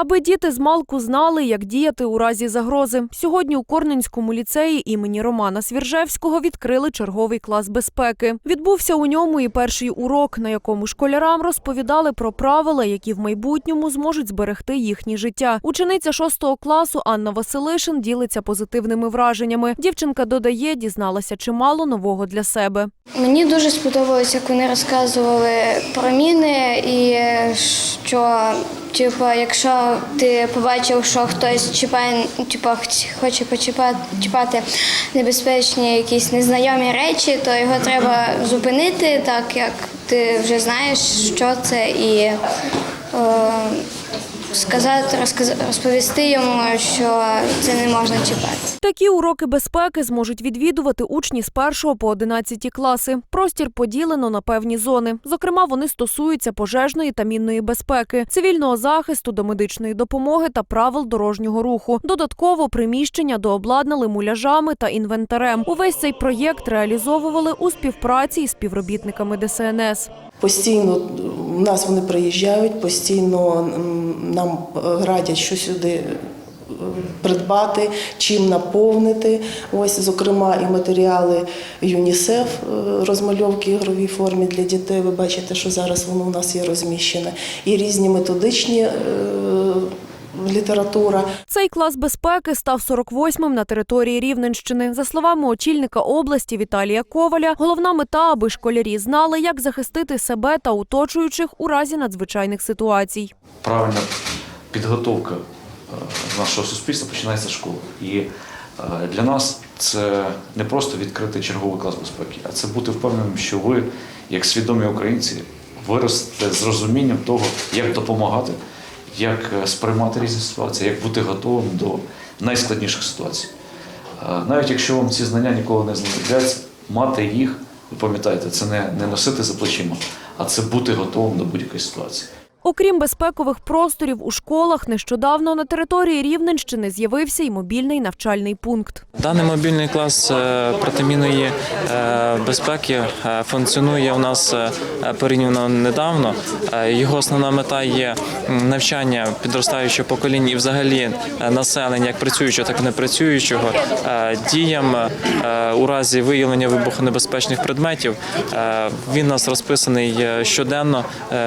Аби діти з малку знали, як діяти у разі загрози. Сьогодні у Корненському ліцеї імені Романа Свіржевського відкрили черговий клас безпеки. Відбувся у ньому і перший урок, на якому школярам розповідали про правила, які в майбутньому зможуть зберегти їхнє життя. Учениця шостого класу Анна Василишин ділиться позитивними враженнями. Дівчинка додає, дізналася чимало нового для себе. Мені дуже сподобалось, як вони розказували про міни і що, типу, якщо ти побачив, що хтось чіпає, типа хоче почіпати чіпати небезпечні якісь незнайомі речі, то його треба зупинити, так як ти вже знаєш, що це, і е, сказати, розказ- розповісти йому, що це не можна чіпати. Такі уроки безпеки зможуть відвідувати учні з 1 по 11 класи. Простір поділено на певні зони. Зокрема, вони стосуються пожежної та мінної безпеки, цивільного захисту, до медичної допомоги та правил дорожнього руху. Додатково приміщення дообладнали муляжами та інвентарем. Увесь цей проєкт реалізовували у співпраці із співробітниками ДСНС. Постійно в нас вони приїжджають, постійно нам е, радять, що сюди е, придбати, чим наповнити. Ось, зокрема, і матеріали ЮНІСЕФ, е, розмальовки в ігровій формі для дітей. Ви бачите, що зараз воно у нас є розміщене. І різні методичні література. Цей клас безпеки став 48-м на території Рівненщини. За словами очільника області Віталія Коваля, головна мета, аби школярі знали, як захистити себе та оточуючих у разі надзвичайних ситуацій. правильна підготовка е, нашого суспільства починається з школи. І е, для нас це не просто відкрити черговий клас безпеки, а це бути впевненим, що ви, як свідомі українці, виростете з розумінням того, як допомагати, як е, сприймати різні ситуації, як бути готовим до найскладніших ситуацій. Е, Навіть якщо вам ці знання ніколи не знадобляться, мати їх, ви пам'ятаєте, це не, не носити за плечима, а це бути готовим до будь-якої ситуації. Окрім безпекових просторів у школах, нещодавно на території Рівненщини з'явився й мобільний навчальний пункт. Даний мобільний клас е, протимінної е, безпеки е, функціонує у нас порівняно недавно. Його основна мета є навчання підростаючого покоління і взагалі населення, як працюючого, так і непрацюючого, діям у разі виявлення вибухонебезпечних предметів. Він у нас розписаний щоденно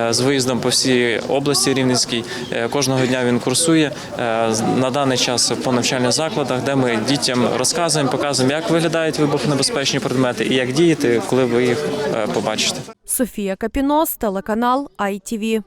з виїздом по всій області Рівненській. Е, Кожного дня він курсує е, на даний час по навчальних закладах, де ми дітям розказуємо, показуємо, як виглядають вибухонебезпечні предмети і як діяти, коли ви їх е, побачите. Софія Капінос, телеканал ITV.